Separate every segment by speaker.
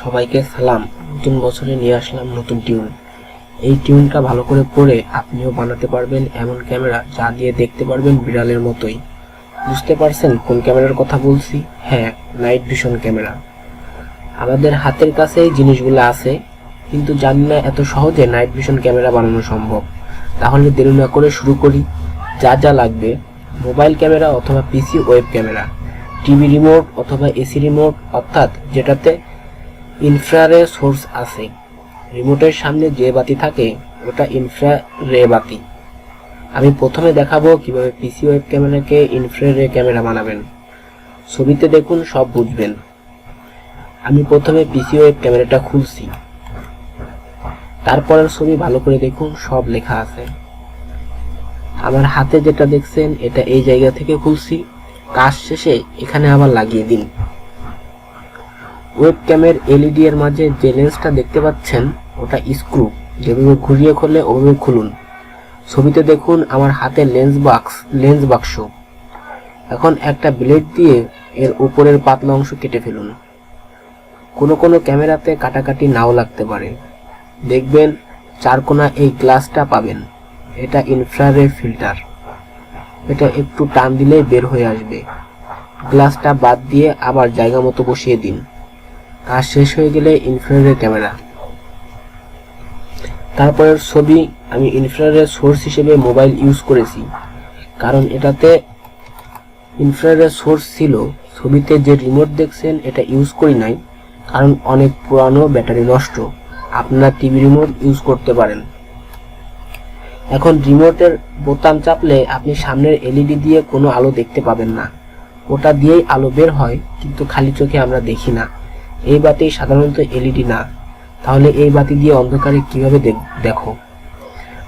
Speaker 1: সবাইকে সালাম। নতুন বছরে নিয়ে আসলাম নতুন টিউন। এই টিউনটা ভালো করে পড়ে আপনিও বানাতে পারবেন এমন ক্যামেরা যা দিয়ে দেখতে পারবেন বিড়ালের মতোই। বুঝতে পারছেন কোন ক্যামেরার কথা বলছি? হ্যাঁ নাইট ভিশন ক্যামেরা। আমাদের হাতের কাছে জিনিসগুলো আছে, কিন্তু জানি না এত সহজে নাইট ভিশন ক্যামেরা বানানো সম্ভব। তাহলে দেরি না করে শুরু করি। যা যা লাগবে, মোবাইল ক্যামেরা অথবা PC web camera, TV remote অথবা এসি রিমোট, অর্থাৎ যেটাতে ইনফ্রারে সোর্স আছে। রিমোটের সামনে যে বাতি থাকে, ওটা ইনফ্রা রে বাতি। আমি প্রথমে দেখাবো কীভাবে পিসি ওয়েব ক্যামেরাকে ইনফ্রা রে ক্যামেরা বানাবেন। ছবিতে দেখুন, সব বুঝবেন। আমি প্রথমে পিসি ওয়েব ক্যামেরাটা খুলছি। তারপরের ছবি ভালো করে দেখুন, সব লেখা আছে। আমার হাতে যেটা দেখছেন, এটা এই জায়গা থেকে খুলছি। কাজ শেষে এখানে আবার লাগিয়ে দিন। ওয়েব ক্যামের এলইডি এর মাঝে যে লেন্সটা দেখতে পাচ্ছেন, ওটা স্ক্রু যেভাবে ঘুরিয়ে খুললে ওভাবে খুলুন। ছবিতে দেখুন আমার হাতে লেন্স বাক্স লেন্স বাক্স এখন একটা ব্লেড দিয়ে এর উপরের পাতলা অংশ কেটে ফেলুন। কোনো কোনো ক্যামেরাতে কাটাকাটি নাও লাগতে পারে। দেখবেন চারকোনা এই গ্লাসটা পাবেন। এটা ইনফ্রারেড ফিল্টার এটা একটু টান দিলেই বের হয়ে আসবে। গ্লাসটা বাদ দিয়ে আবার জায়গা মতো বসিয়ে দিন। কাজ শেষ হয়ে গেলে ইনফ্রারেড ক্যামেরা তারপরের ছবি আমি ইনফ্রারেড সোর্স হিসেবে মোবাইল ইউজ করেছি। কারণ এটাতে ইনফ্রারেড সোর্স ছিল, ছবিতে যে রিমোট দেখছেন এটা ইউজ করি নাই, কারণ অনেক পুরানো ব্যাটারি নষ্ট। আপনার টিভি রিমোট ইউজ করতে পারেন। এখন রিমোটের বোতাম চাপলে আপনি সামনের এলইডি দিয়ে কোনো আলো দেখতে পাবেন না। ওটা দিয়েই আলো বের হয়, কিন্তু খালি চোখে আমরা দেখি না। এই বাতি সাধারণত এলইডি না। তাহলে এই বাতি দিয়ে অন্ধকারে কীভাবে দেখ-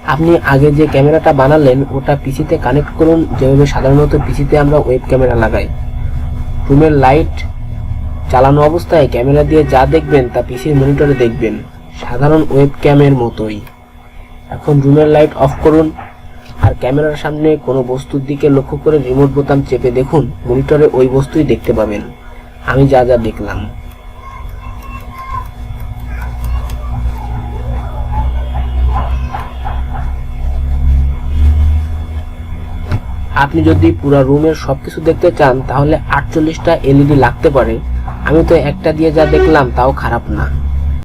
Speaker 1: আপনি আগে যে ক্যামেরাটা বানালেন, ওটা পিসিতে কানেক্ট করুন, যেভাবে সাধারণত পিসিতে আমরা ওয়েব ক্যামেরা লাগাই। রুমের লাইট চালানো অবস্থায় ক্যামেরা দিয়ে যা দেখবেন, তা পিসির মনিটরে দেখবেন। সাধারণ ওয়েব ক্যামের মতোই। এখন রুমের লাইট অফ করুন, আর ক্যামেরার সামনে কোনো বস্তুর দিকে লক্ষ্য করে রিমোট বোতাম চেপে দেখুন, মনিটরে ওই বস্তুই দেখতে পাবেন। আমি যা যা দেখলাম। আপনি যদি পুরো রুমের সব কিছু দেখতে চান, তাহলে আটচল্লিশটা এলইডি লাগতে পারে। আমি তো একটা দিয়ে যা দেখলাম, তাও খারাপ না।